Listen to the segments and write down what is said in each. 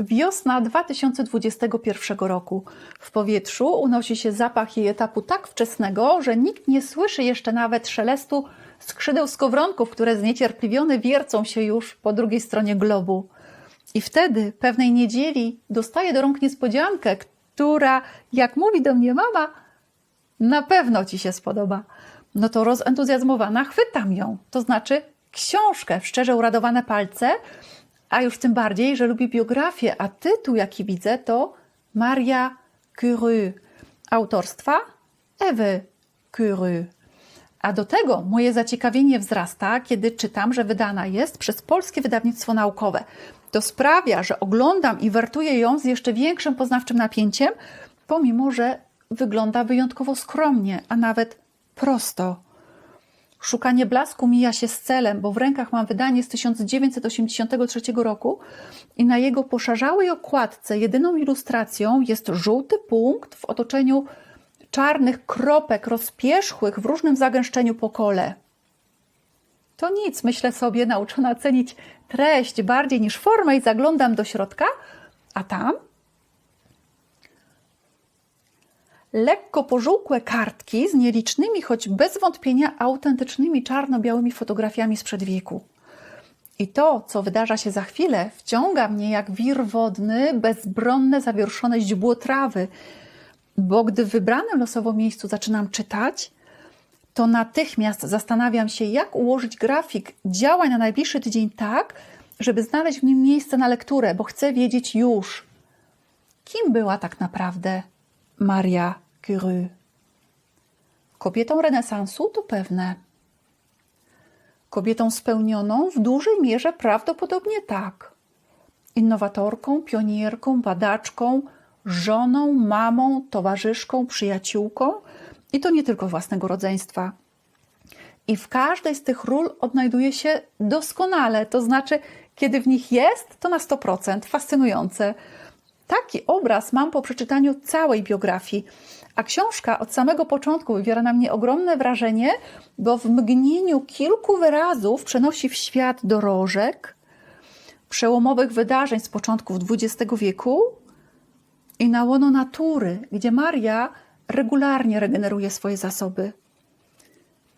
Wiosna 2021 roku. W powietrzu unosi się zapach jej etapu tak wczesnego, że nikt nie słyszy jeszcze nawet szelestu skrzydeł skowronków, które zniecierpliwione wiercą się już po drugiej stronie globu. I wtedy, pewnej niedzieli, dostaję do rąk niespodziankę, która, jak mówi do mnie mama, na pewno ci się spodoba. No to rozentuzjazmowana chwytam ją, to znaczy książkę w szczerze uradowane palce, a już tym bardziej, że lubi biografię, a tytuł, jaki widzę, to Maria Curie, autorstwa Ewy Curie. A do tego moje zaciekawienie wzrasta, kiedy czytam, że wydana jest przez polskie wydawnictwo naukowe. To sprawia, że oglądam i wertuję ją z jeszcze większym poznawczym napięciem, pomimo że wygląda wyjątkowo skromnie, a nawet prosto. Szukanie blasku mija się z celem, bo w rękach mam wydanie z 1983 roku i na jego poszarzałej okładce jedyną ilustracją jest żółty punkt w otoczeniu czarnych kropek rozpierzchłych w różnym zagęszczeniu po kole. To nic, myślę sobie, nauczona cenić treść bardziej niż formę i zaglądam do środka, a tam lekko pożółkłe kartki z nielicznymi, choć bez wątpienia autentycznymi czarno-białymi fotografiami sprzed wieku. I to, co wydarza się za chwilę, wciąga mnie jak wir wodny, bezbronne, zawierszone źdźbło trawy, bo gdy w wybranym losowo miejscu zaczynam czytać, to natychmiast zastanawiam się, jak ułożyć grafik działań na najbliższy tydzień tak, żeby znaleźć w nim miejsce na lekturę, bo chcę wiedzieć już, kim była tak naprawdę Maria Curie. Kobietą renesansu to pewne. Kobietą spełnioną w dużej mierze prawdopodobnie tak. Innowatorką, pionierką, badaczką, żoną, mamą, towarzyszką, przyjaciółką i to nie tylko własnego rodzeństwa. I w każdej z tych ról odnajduje się doskonale, to znaczy, kiedy w nich jest, to na 100%, fascynujące. Taki obraz mam po przeczytaniu całej biografii, a książka od samego początku wywiera na mnie ogromne wrażenie, bo w mgnieniu kilku wyrazów przenosi w świat dorożek, przełomowych wydarzeń z początków XX wieku i na łono natury, gdzie Maria regularnie regeneruje swoje zasoby.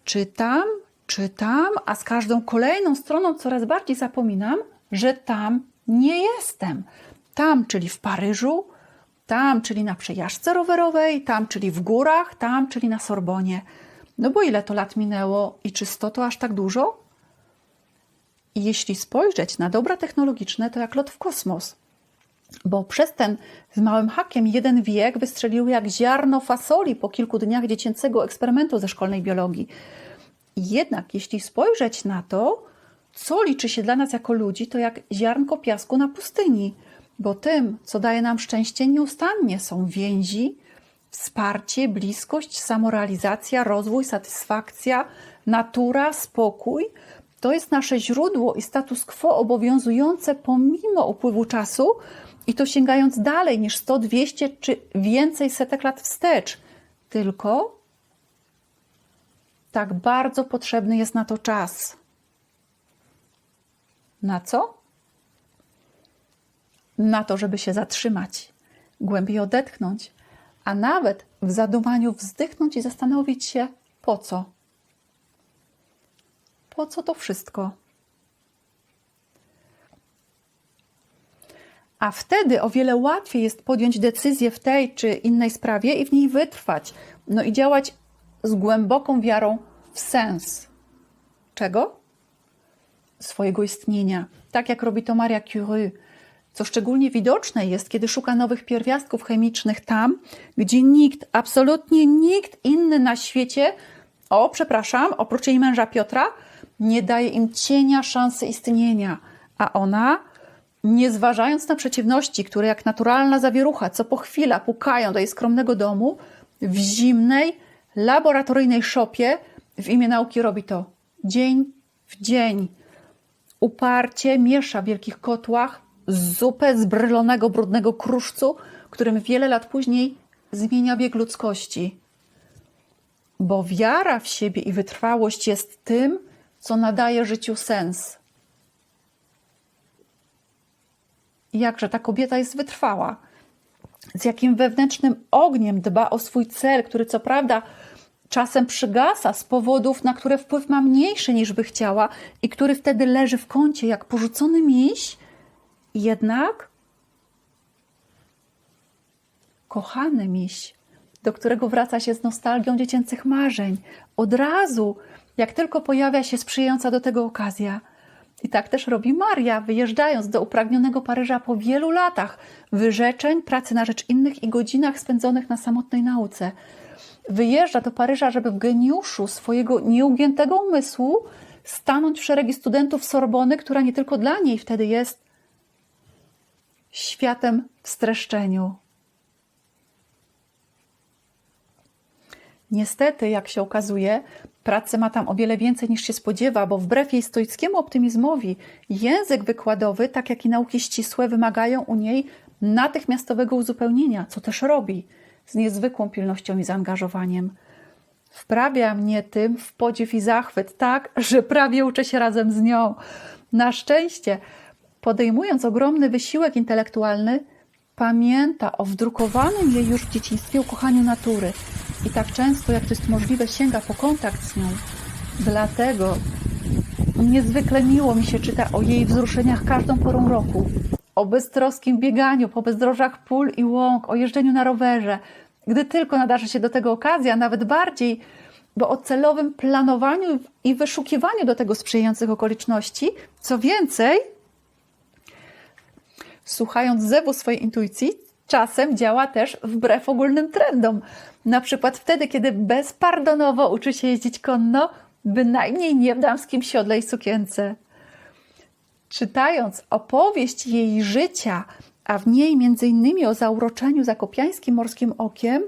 Czytam, czytam, a z każdą kolejną stroną coraz bardziej zapominam, że tam nie jestem. Tam, czyli w Paryżu, tam, czyli na przejażdżce rowerowej, tam, czyli w górach, tam, czyli na Sorbonie. No bo ile to lat minęło i czy sto to aż tak dużo? I jeśli spojrzeć na dobra technologiczne, to jak lot w kosmos. Bo przez ten z małym hakiem jeden wiek wystrzelił jak ziarno fasoli po kilku dniach dziecięcego eksperymentu ze szkolnej biologii. Jednak jeśli spojrzeć na to, co liczy się dla nas jako ludzi, to jak ziarnko piasku na pustyni – bo tym, co daje nam szczęście nieustannie, są więzi, wsparcie, bliskość, samorealizacja, rozwój, satysfakcja, natura, spokój. To jest nasze źródło i status quo obowiązujące pomimo upływu czasu i to sięgając dalej niż 100, 200 czy więcej setek lat wstecz. Tylko tak bardzo potrzebny jest na to czas. Na co? Na to, żeby się zatrzymać, głębiej odetchnąć, a nawet w zadumaniu wzdychnąć i zastanowić się, po co. Po co to wszystko? A wtedy o wiele łatwiej jest podjąć decyzję w tej czy innej sprawie i w niej wytrwać. No i działać z głęboką wiarą w sens. Czego? Swojego istnienia. Tak jak robi to Maria Curie co szczególnie widoczne jest, kiedy szuka nowych pierwiastków chemicznych tam, gdzie nikt, absolutnie nikt inny na świecie, o przepraszam, oprócz jej męża Piotra, nie daje im cienia szansy istnienia, a ona, nie zważając na przeciwności, które jak naturalna zawierucha co po chwila pukają do jej skromnego domu, w zimnej, laboratoryjnej szopie w imię nauki robi to dzień w dzień. Uparcie miesza w wielkich kotłach, zupę z brylonego, brudnego kruszcu, którym wiele lat później zmienia bieg ludzkości. Bo wiara w siebie i wytrwałość jest tym, co nadaje życiu sens. jakże ta kobieta jest wytrwała, z jakim wewnętrznym ogniem dba o swój cel, który co prawda czasem przygasa z powodów, na które wpływ ma mniejszy niż by chciała i który wtedy leży w kącie jak porzucony miś, jednak kochany miś, do którego wraca się z nostalgią dziecięcych marzeń, od razu, jak tylko pojawia się sprzyjająca do tego okazja. I tak też robi Maria, wyjeżdżając do upragnionego Paryża po wielu latach wyrzeczeń, pracy na rzecz innych i godzinach spędzonych na samotnej nauce. Wyjeżdża do Paryża, żeby w geniuszu swojego nieugiętego umysłu stanąć w szeregi studentów Sorbony, która nie tylko dla niej wtedy jest światem w streszczeniu. Niestety, jak się okazuje, pracy ma tam o wiele więcej niż się spodziewa, bo wbrew jej stoickiemu optymizmowi, język wykładowy, tak jak i nauki ścisłe, wymagają u niej natychmiastowego uzupełnienia, co też robi z niezwykłą pilnością i zaangażowaniem. Wprawia mnie tym w podziw i zachwyt, tak, że prawie uczę się razem z nią. Na szczęście, podejmując ogromny wysiłek intelektualny, pamięta o wdrukowanym jej już w dzieciństwie ukochaniu natury i tak często, jak to jest możliwe, sięga po kontakt z nią. Dlatego niezwykle miło mi się czyta o jej wzruszeniach każdą porą roku, o beztroskim bieganiu po bezdrożach pól i łąk, o jeżdżeniu na rowerze, gdy tylko nadarzy się do tego okazja, nawet bardziej, bo o celowym planowaniu i wyszukiwaniu do tego sprzyjających okoliczności. Co więcej, słuchając zewu swojej intuicji, czasem działa też wbrew ogólnym trendom. Na przykład wtedy, kiedy bezpardonowo uczy się jeździć konno, bynajmniej nie w damskim siodle i sukience. Czytając opowieść jej życia, a w niej innymi o zauroczeniu zakopiańskim morskim okiem,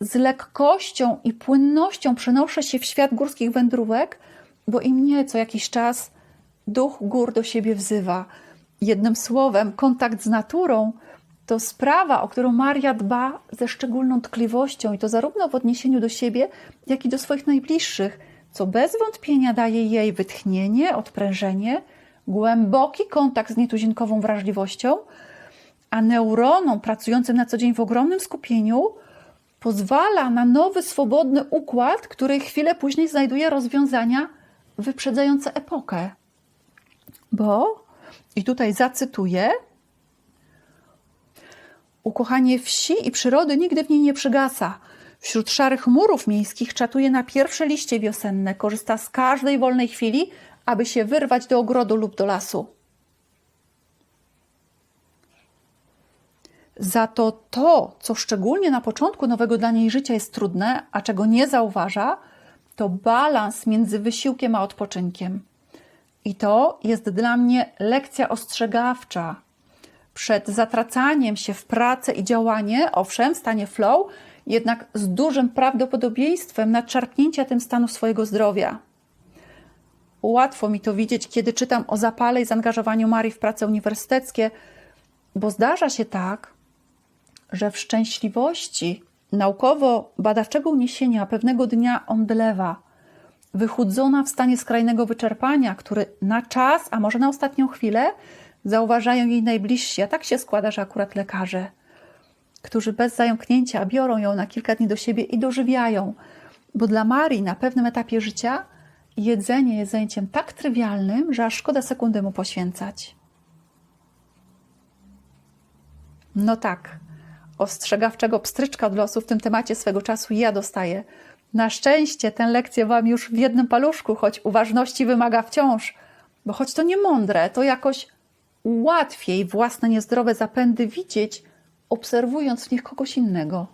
z lekkością i płynnością przenoszę się w świat górskich wędrówek, bo i mnie co jakiś czas duch gór do siebie wzywa. Jednym słowem, kontakt z naturą to sprawa, o którą Maria dba ze szczególną tkliwością i to zarówno w odniesieniu do siebie, jak i do swoich najbliższych, co bez wątpienia daje jej wytchnienie, odprężenie, głęboki kontakt z nietuzinkową wrażliwością, a neuronom pracującym na co dzień w ogromnym skupieniu pozwala na nowy, swobodny układ, który chwilę później znajduje rozwiązania wyprzedzające epokę. Bo, i tutaj zacytuję, ukochanie wsi i przyrody nigdy w niej nie przygasa. Wśród szarych murów miejskich czatuje na pierwsze liście wiosenne, korzysta z każdej wolnej chwili, aby się wyrwać do ogrodu lub do lasu. Za to to, co szczególnie na początku nowego dla niej życia jest trudne, a czego nie zauważa, to balans między wysiłkiem a odpoczynkiem. I to jest dla mnie lekcja ostrzegawcza. Przed zatracaniem się w pracę i działanie, owszem, w stanie flow, jednak z dużym prawdopodobieństwem nadszarpnięcia tym stanu swojego zdrowia. Łatwo mi to widzieć, kiedy czytam o zapale i zaangażowaniu Marii w prace uniwersyteckie, bo zdarza się tak, że w szczęśliwości naukowo-badawczego uniesienia pewnego dnia omdlewa, wychudzona w stanie skrajnego wyczerpania, który na czas, a może na ostatnią chwilę, zauważają jej najbliżsi, a tak się składa, że akurat lekarze, którzy bez zająknięcia biorą ją na kilka dni do siebie i dożywiają, bo dla Marii na pewnym etapie życia jedzenie jest zajęciem tak trywialnym, że aż szkoda sekundy mu poświęcać. No tak, ostrzegawczego pstryczka od losu w tym temacie swego czasu ja dostaję. Na szczęście tę lekcję wam już w jednym paluszku, choć uważności wymaga wciąż, bo choć to nie mądre, to jakoś łatwiej własne niezdrowe zapędy widzieć, obserwując w nich kogoś innego.